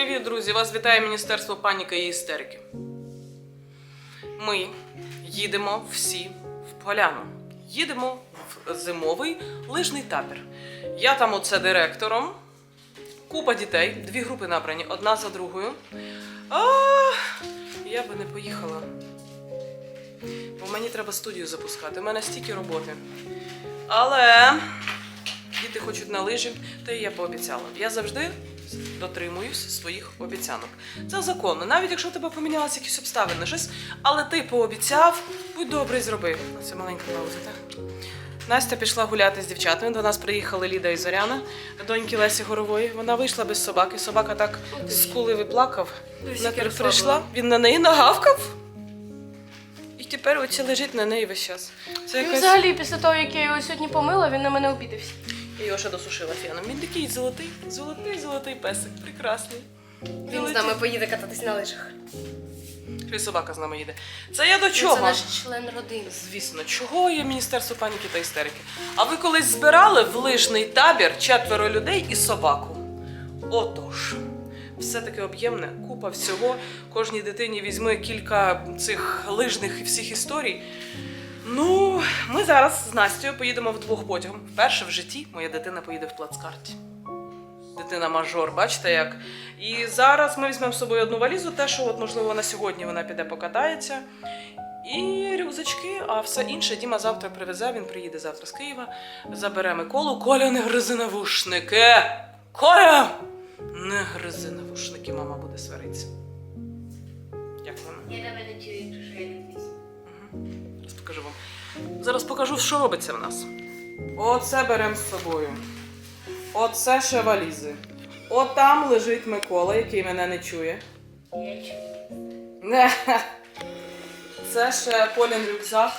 Привіт, друзі! Вас вітає Міністерство паніки і істерики. Ми їдемо всі в поляну. Їдемо в зимовий лижний табір. Я там оце директором. Купа дітей, дві групи набрані, одна за другою. А, я би не поїхала. Бо мені треба студію запускати. У мене стільки роботи. Але діти хочуть на лижі, то і я пообіцяла. Я завжди дотримуюсь своїх обіцянок. Це законно. Навіть якщо в тебе помінялися якісь обставини, щось, але ти пообіцяв, будь добрий, зроби. Це маленька пауза, так? Настя пішла гуляти з дівчатами. До нас приїхали Ліда і Зоряна, доньки Лесі Горової. Вона вийшла без собаки. Собака так скулив і плакав. Вона прийшла, він на неї нагавкав. І тепер оце лежить на неї весь час. Це Він якась... взагалі після того, як я його сьогодні помила, він на мене обідався. Я його ще досушила феном. Він такий золотий, золотий, золотий песик, прекрасний. Він з нами поїде кататись на лижах. Ще й собака з нами їде. Це я до чого? Це наш член родини. Звісно, чого є Міністерство паніки та істерики? А ви колись збирали в лижний табір четверо людей і собаку? Отож, все таки об'ємне, купа всього. Кожній дитині візьми кілька цих лижних і всіх історій. Ну, ми зараз з Настю поїдемо вдвох потягом. Вперше в житті моя дитина поїде в плацкарті. Дитина мажор, бачите як? І зараз ми візьмемо з собою одну валізу, те, що от, можливо на сьогодні вона піде покатається. І рюкзачки, а все інше Діма завтра привезе, він приїде завтра з Києва, забере Миколу. Коля, не гризи навушники! Коля! Не гризи навушники, мама буде сваритися. Як вона? Я тебе не чую, якщо я не Зараз покажу вам. Зараз покажу, що робиться в нас. Оце беремо з собою. Оце ще валізи. Отам лежить Микола, який мене не чує. Не. Це ще Полін рюкзак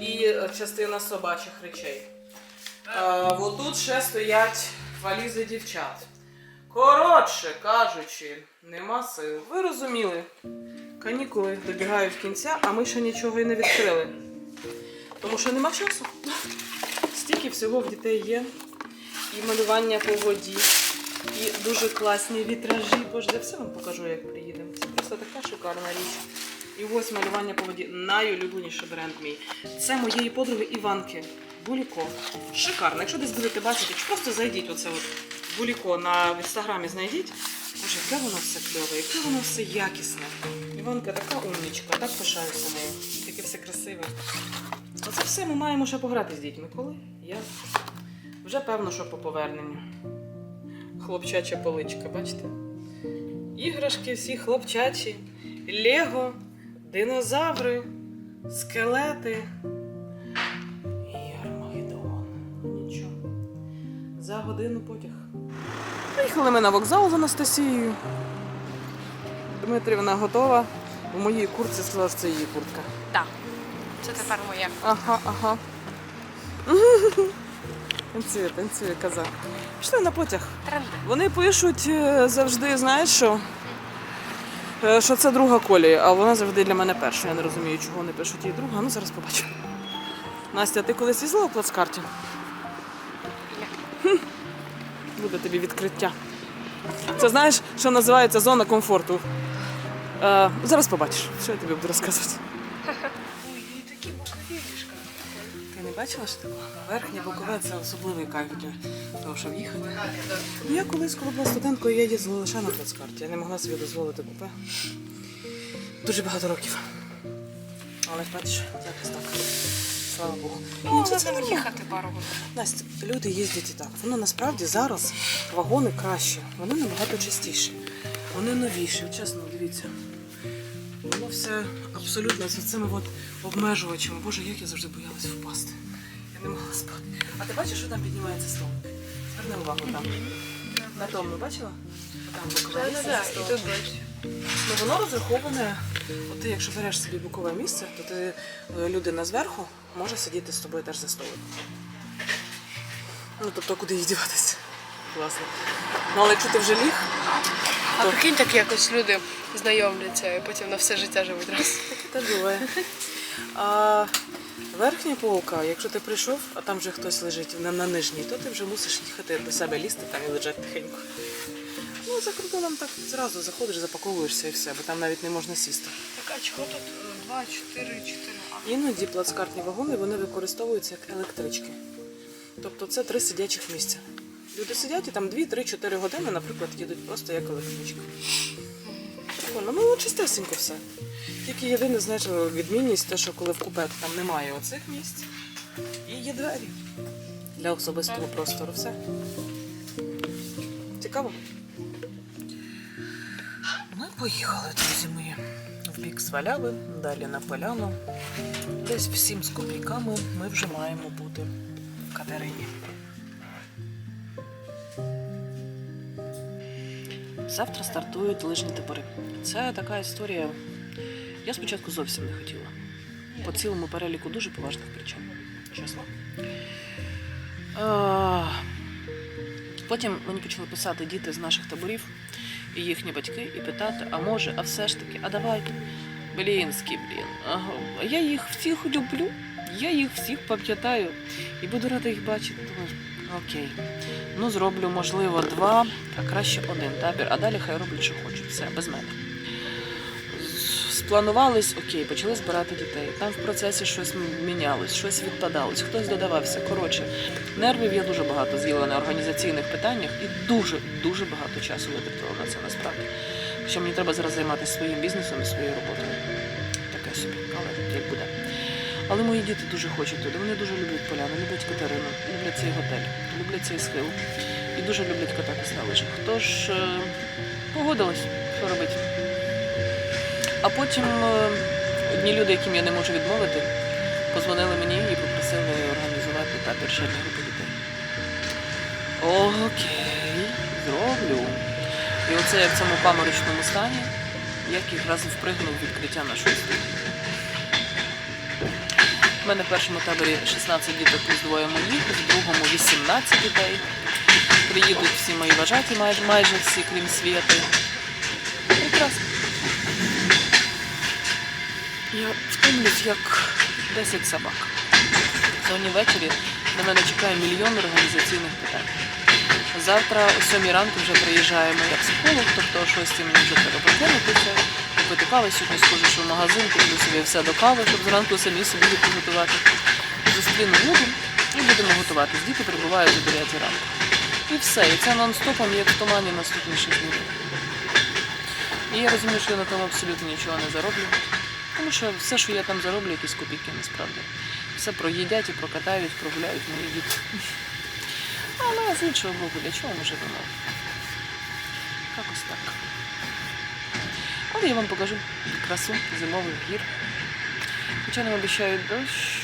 і частина собачих речей. Е, отут ще стоять валізи дівчат. Коротше кажучи, нема сил. Ви розуміли, канікули добігають кінця, а ми ще нічого і не відкрили. Тому що нема часу. Стільки всього в дітей є. І малювання по воді, і дуже класні вітражі. Боже, я все вам покажу, як приїдемо. Це просто така шикарна річ. І ось малювання по воді. Найулюбленіший бренд мій. Це моєї подруги Іванки. Буліко. Шикарно. Якщо десь будете бачити, просто зайдіть оце от Буліко на інстаграмі знайдіть. Боже, яке воно все кльове, яке воно все якісне. Іванка така умнічка, так пишаюся нею. Таке все красиве. Оце все ми маємо ще пограти з дітьми. Коли? Я вже певно, що по поверненню. Хлопчача поличка, бачите? Іграшки всі хлопчачі, Лего, динозаври, скелети. І Армагеддон. Нічого. За годину потяг. Приїхали ми на вокзал з Анастасією. Дмитрівна готова. У моїй куртці сказала, що це її куртка. Так. Це тепер моє. Ага, ага. Танцює, танцює коза. Пішли на потяг. Вони пишуть е, завжди, знаєш що? Е, Що це друга колія, а вона завжди для мене перша. Я не розумію, чого вони пишуть їй друга. Ну зараз побачимо. Настя, ти колись їздила в плацкарті? Хм. Буде тобі відкриття. Це знаєш, що називається зона комфорту. Е, зараз побачиш, що я тобі буду розказувати. Бачила, що таке? Верхнє бокове це особливий кайф для того, щоб їхати. Я колись, коли була студенткою, я їздила лише на плацкарті. Я не могла собі дозволити купе. Дуже багато років. Але бачиш, якось так. Слава Богу. Ну, це, це будемо їхати пару годин. Настя, люди їздять і так. Воно насправді зараз вагони краще, вони набагато чистіші, вони новіші. Чесно, дивіться. Воно все абсолютно з цими от обмежувачами. Боже, як я завжди боялась впасти. Я не могла спати. А ти бачиш, що там піднімається столик? Зверни увагу там. На тому бачила? Там бокове місце. Ну, воно розраховане. От ти, якщо береш собі бокове місце, то ти е, людина зверху може сидіти з тобою теж за столиком. Ну, тобто, куди їй діватися? Власне. Ну, але якщо ти вже ліг, А прикинь, так якось люди знайомляться і потім на все життя живуть раз. так буває. А верхня полка, якщо ти прийшов, а там вже хтось лежить на, на нижній, то ти вже мусиш їхати до себе лізти там і лежати тихенько. Ну, за кордоном так зразу заходиш, запаковуєшся і все, бо там навіть не можна сісти. Так, а чого тут 2, 4, 4? А Іноді плацкартні вагони вони використовуються як електрички. Тобто це три сидячих місця. Люди сидять і там 2-3-4 години, наприклад, їдуть просто як електричка. Прикольно, ну чистесенько все. Тільки єдине, знаєш, відмінність, те, що коли в купе там немає оцих місць і є двері для особистого простору. Все. Цікаво. Ми поїхали, друзі мої. В бік Сваляви, далі на поляну. Десь всім з копійками ми вже маємо бути в Катерині. Завтра стартують лижні табори. Це така історія. Я спочатку зовсім не хотіла. По цілому переліку дуже поважних причин. Чесно. Потім мені почали писати діти з наших таборів і їхні батьки, і питати, а може, а все ж таки, а давай. Блінський, блін. Ага. Я їх всіх люблю, я їх всіх пам'ятаю і буду рада їх бачити. Думаю, окей. Ну, зроблю, можливо, два, а краще один табір, а далі хай роблять, що хочуть. Все, без мене. Спланувались, окей, почали збирати дітей. Там в процесі щось мінялось, щось відпадалось, хтось додавався. Коротше, нервів я дуже багато з'їла на організаційних питаннях і дуже, дуже багато часу витратила на це насправді. Хоча мені треба зараз займатися своїм бізнесом і своєю роботою. Таке собі, але як буде. Але мої діти дуже хочуть туди. Вони дуже люблять поляну, люблять Катерину, люблять цей готель, люблять цей схил і дуже люблять кататись на лижах. Тож е, погодилась, що робити. А потім е, одні люди, яким я не можу відмовити, позвонили мені і попросили організувати табір ще для групи дітей. Окей, зроблю. І оце я в цьому паморочному стані, як якраз і впригнув відкриття нашої студії. У мене в першому таборі 16 діток плюс двоє моїх, в другому 18 дітей. Приїдуть всі мої вважаті, майже, майже всі, крім світи. Я втомлюсь, як 10 собак. Сьогодні ввечері на мене чекає мільйон організаційних питань. Завтра о 7 ранку вже приїжджає моя психолог, тобто о 6 мені вже треба прокинутися, купити кави. Сьогодні схожу, що в магазин, куплю собі все до кави, щоб зранку самі собі підготувати. Зустріну люди і будемо готуватись. Діти прибувають о 9 ранку. І все. І це нон-стопом, як в тумані наступні 6 днів. І я розумію, що я на тому абсолютно нічого не зароблю. Тому що все, що я там зароблю, якісь копійки насправді. Все проїдять і прокатають, прогуляють мої діти. Але з іншого боку, для чого ми живемо? Якось так. Але я вам покажу красу зимових гір. Хоча нам обіцяють дощ.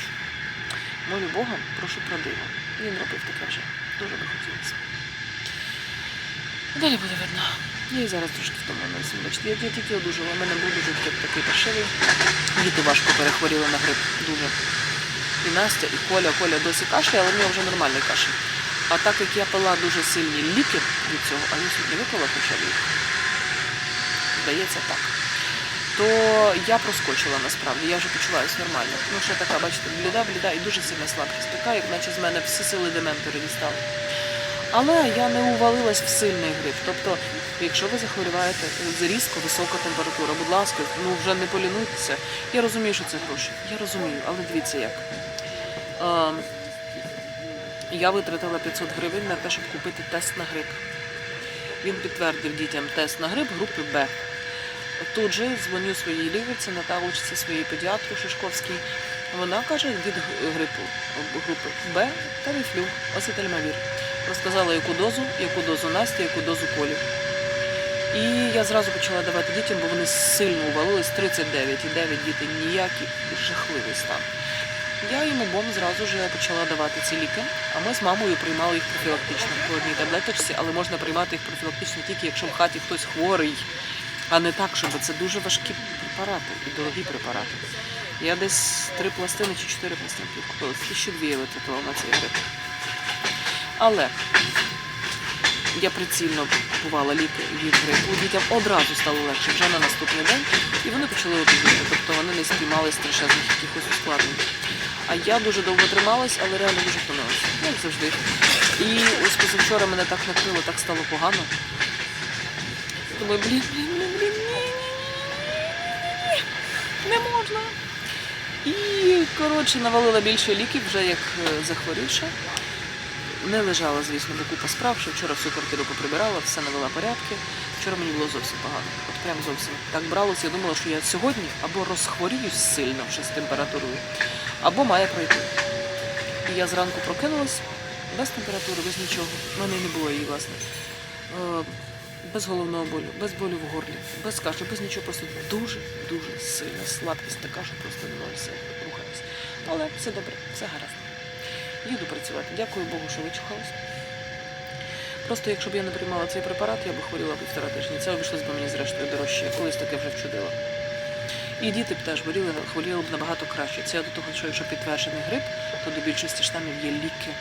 Молю Бога, прошу про диво. Він робив таке вже. Дуже би хотілося. Далі буде видно. Я і зараз трошки втомилася. Бачите, я, я тільки одужала. У мене був дуже такий паршивий. Діти важко перехворіли на грип. Дуже. І Настя, і Коля. Коля досі кашляє, але в нього вже нормальний кашель. А так як я пила дуже сильні ліки від цього, а я сьогодні випила хоча лік. Здається, так. То я проскочила насправді, я вже почуваюся нормально. Ну, ще така, бачите, бліда, бліда і дуже сильна слабкість. Така, як наче з мене всі сили дементори дістали. Але я не увалилась в сильний грип. Тобто, якщо ви захворюєте з різко висока температура, будь ласка, ну вже не полінуйтеся. Я розумію, що це гроші. Я розумію, але дивіться як. Ем, я витратила 500 гривень на те, щоб купити тест на грип. Він підтвердив дітям тест на грип групи Б. Тут же дзвоню своїй лікарці, Наталочці, своїй педіатру Шишковській. Вона каже від грипу групи Б та віфлю, осетельмавір. Розказала, яку дозу, яку дозу Насті, яку дозу Колі. І я зразу почала давати дітям, бо вони сильно увалились 39 і 9 дітей ніякий жахливий стан. Я їм обом зразу ж почала давати ці ліки, а ми з мамою приймали їх профілактично по одній таблеточці, але можна приймати їх профілактично тільки якщо в хаті хтось хворий, а не так, щоб це дуже важкі препарати і дорогі препарати. Я десь три пластини чи чотири пластинки купила, тисячі дві витратила на цей грип. Але я прицільно купувала ліки від грипу. Дітям одразу стало легше вже на наступний день, і вони почали одужувати, тобто вони не спіймали страшезних якихось ускладнень. А я дуже довго трималась, але реально дуже втомилася, Ну, як завжди. І ось позавчора мене так накрило, так стало погано. Думаю, блін, блін, блін, блін, не можна. І, коротше, навалила більше ліків, вже як е, захворівши. Не лежала, звісно, бо купа справ, що вчора всю квартиру поприбирала, все навела порядки. Вчора мені було зовсім погано. От прям зовсім. Так бралося, я думала, що я сьогодні або розхворіюсь сильно вже з температурою, або має пройти. І я зранку прокинулась без температури, без нічого. У мене не було її, власне. Е, Без головного болю, без болю в горлі, без кашлю, без нічого, просто дуже-дуже сильна слабкість така, що просто не можу рухатись. Але все добре, все гаразд. Їду працювати. Дякую Богу, що вичухалась. Просто якщо б я не приймала цей препарат, я б хворіла півтора тижні. Це обійшлось б мені зрештою дорожче. Я колись таке вже вчудила. І діти б теж хворіли, хворіли б набагато краще. Це я до того, що якщо підтверджений грип, то до більшості штамів є ліки.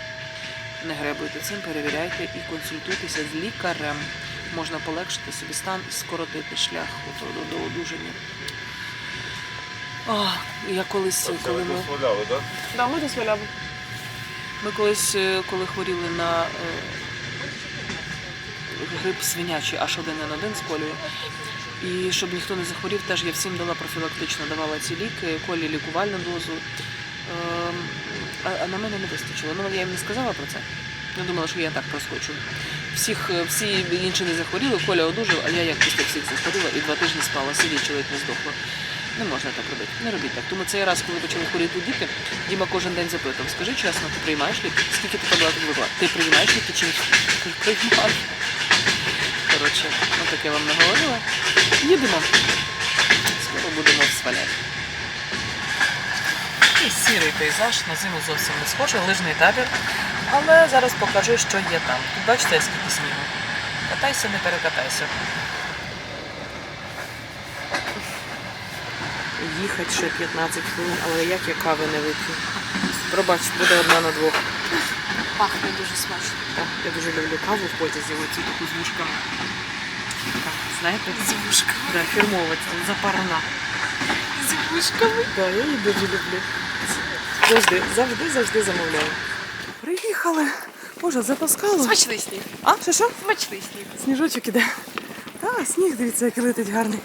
Не гребуйте цим, перевіряйте і консультуйтеся з лікарем. Можна полегшити собі стан і скоротити шлях до, до одужання. О, я колись, коли ми. дозволяли, так? Да, ми дозволяли. Ми колись, е, коли хворіли на е, грип свинячий H1N1 з колею, і щоб ніхто не захворів, теж я всім дала профілактично, давала ці ліки, колі лікувальну дозу. Ем, а, на мене не вистачило. Ну, я їм не сказала про це. Я думала, що я так проскочу. Всіх, е, всі інші не захворіли, Коля одужав, а я як після всіх захворіла і два тижні спала, сидів, чоловік не здохло. Не можна так робити, не робіть так. Тому цей раз, коли почали хворіти діти, Діма кожен день запитав, скажи чесно, ти приймаєш ліки? Скільки ти таблеток випила? Ти приймаєш ліки чи ні? Приймаю. Коротше, ну так я вам наговорила. Їдемо. Скоро будемо сваляти. І сірий пейзаж, на зиму зовсім не схожий, лижний табір. Але зараз покажу, що є там. Тут бачите, скільки снігу. Катайся, не перекатайся. Їхати ще 15 хвилин, але як я кави не вип'ю. Пробач, буде одна на двох. Пахне дуже смачно. Так, я дуже люблю каву в потязі, оцю таку з вушками. Знаєте? З вушками. Да, фірмова, це запарна. З вушками. Да, я її дуже люблю. Завжди, завжди, завжди замовляю. Приїхали. Боже, запаскало. Смачний сніг. А, що що? Смачний сніг. Сніжочок іде. Та, сніг, дивіться, який летить гарний.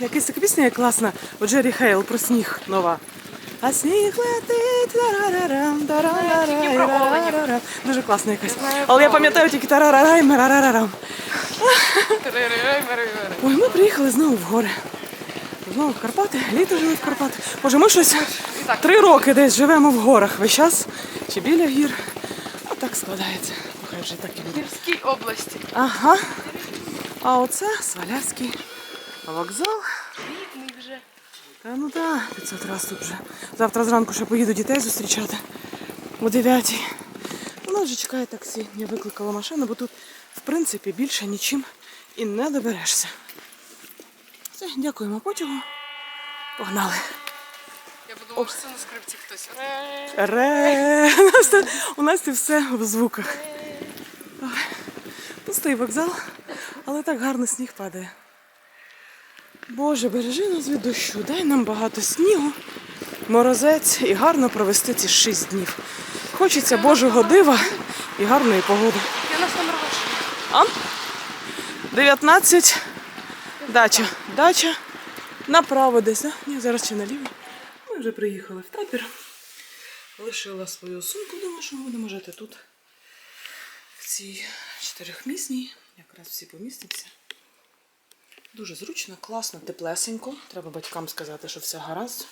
Якась така пісня є класна. У Джері Хейл про сніг нова. А сніг летить. тарарарам, тарарарам. Дуже класна якась. Але я пам'ятаю тільки тарарарай, мерарарарам. Ой, ми приїхали знову в гори. Знову в Карпати, літо живе в Карпатах. Боже, ми щось три роки десь живемо в горах. Весь час чи біля гір. А так складається. Хай вже так і буде. Гірській області. Ага. А оце Свалявський вокзал. Бідний вже. Та ну так, 500 раз тут вже. Завтра зранку ще поїду дітей зустрічати о 9. Вона вже чекає таксі. Я викликала машину, бо тут, в принципі, більше нічим і не доберешся. Все, дякуємо потягу. Погнали. Я подумала, що це на скрипці хтось. Ре. У нас тут- У нас тут все в звуках. Пустий вокзал, але так гарно сніг падає. Боже, бережи нас від дощу, дай нам багато снігу, морозець і гарно провести ці шість днів. Хочеться Божого дива і гарної погоди. А? 19. Дача. Дача. Направо десь, а? Ні, зараз чи наліво. Ми вже приїхали в табір. Лишила свою сумку, думаю, що ми будемо жити тут. В цій чотирьохмісній. Якраз всі помістимося. Дуже зручно, класно, теплесенько. Треба батькам сказати, що все гаразд.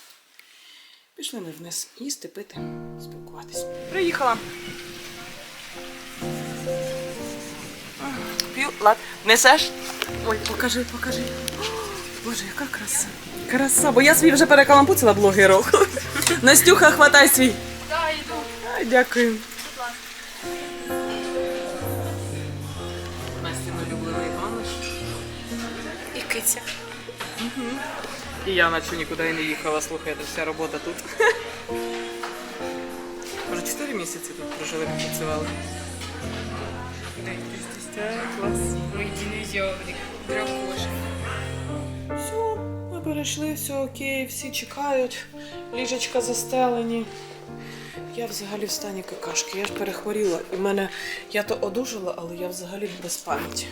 Пішли ми вниз їсти, пити, спілкуватись. Приїхала. П'ю, лад. Несеш? Ой, покажи, покажи. Боже, яка краса. Краса, бо я свій вже перекалампуцила блогером. Настюха, хватай свій. Да, йду. Дякую. І я наче нікуди і не їхала, слухайте, вся робота тут. Може, 4 місяці тут прожили, попрацювали. Клас. Все, ми перейшли, все окей, всі чекають, ліжечка застелені. Я взагалі в стані какашки, я ж перехворіла. І мене я то одужала, але я взагалі без пам'яті.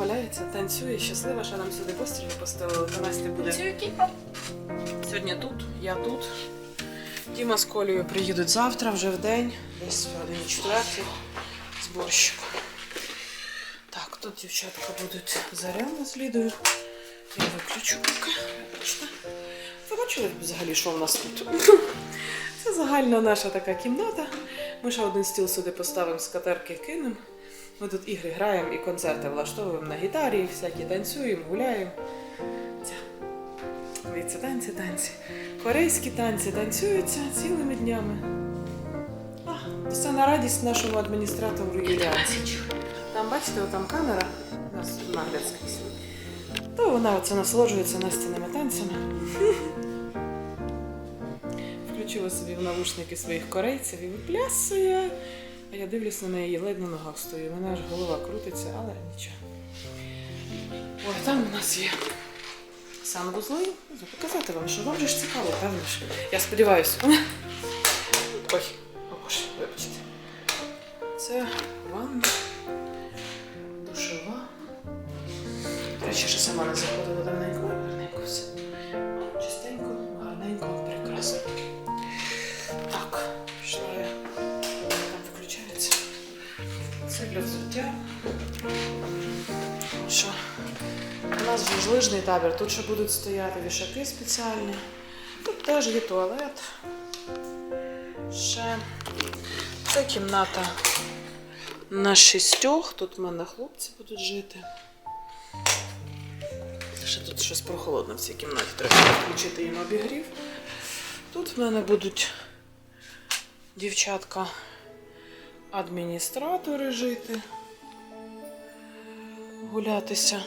Валяється, танцює, щаслива, що нам сюди постріли поставили. Та Настя буде сьогодні тут, я тут. Діма з Колею приїдуть завтра, вже в день, десь в годині четвертій, з борщиком. Так, тут дівчатка будуть заряно з Лідою. Я виключу поки. Ви бачили взагалі, що в нас тут? Це загальна наша така кімната. Ми ще один стіл сюди поставимо, скатерки кинемо. Ми тут ігри граємо і концерти влаштовуємо на гітарі, всякі танцюємо, гуляємо. Це. Дивіться, танці, танці. Корейські танці танцюються цілими днями. А, це на радість нашому адміністратору Юліанці. Там, бачите, там камера, у нас нагляд скрізь. То вона оце насолоджується настінними танцями. Включила собі в навушники своїх корейців і виплясує. Я дивлюсь на неї ледь на ногах стою. Мене аж голова крутиться, але нічого. Ой, там у нас є санвузли. Показати вам, що вам же ж цікаво, певно ж. Я сподіваюся. Ой, боже, вибачте. Це ванна, душова. До речі, що сама не заходила давненько, нас вже ж лижний табір, тут ще будуть стояти вішаки спеціальні. Тут теж є туалет. Ще це кімната на шістьох. Тут в мене хлопці будуть жити. Ще тут щось прохолодно в цій кімнаті. Треба включити їм обігрів. Тут в мене будуть дівчатка адміністратори жити, гулятися.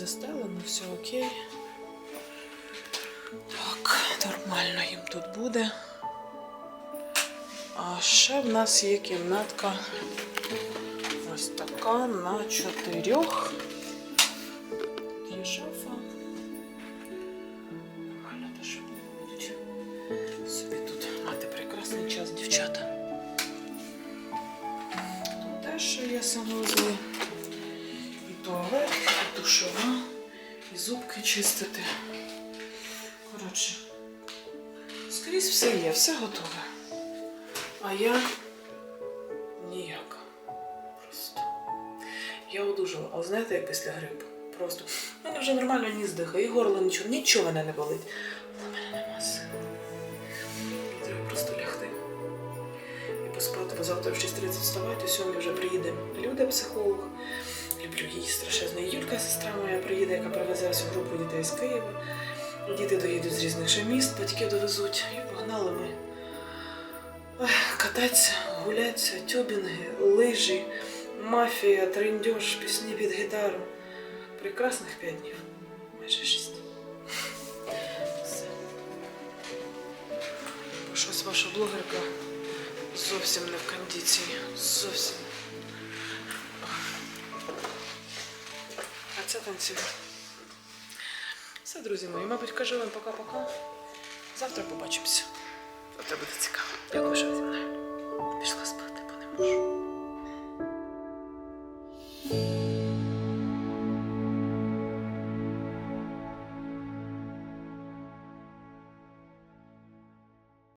Застелено, все окей. Так, нормально їм тут буде. А ще в нас є кімнатка ось така на чотирьох. Тут все готове. А я ніяка. Просто. Я одужала, але знаєте, як після грипу. Просто. У мене вже нормально ні здихає, і горло нічого, нічого мене не болить. Але мене нема сил. Треба просто лягти. І поспати, бо завтра в 6.30 вставати, сьогодні вже приїде Люда, психолог. Люблю її страшезно. Юлька, сестра моя, приїде, яка привезе всю групу дітей з Києва. Діти доїдуть з різних ще міст, батьки довезуть. І погнали ми Ой, кататися, гулятися, тюбінги, лижі, мафія, трендьош, пісні під гітару. Прекрасних п'ять днів. Майже шість. Все. Щось ваша блогерка зовсім не в кондиції. Зовсім. А це танцює. Все, друзі мої, мабуть, кажу вам пока-пока. Завтра побачимося. Завтра буде цікаво. Дякую, що ви зі мною. Пішла спати, бо не можу.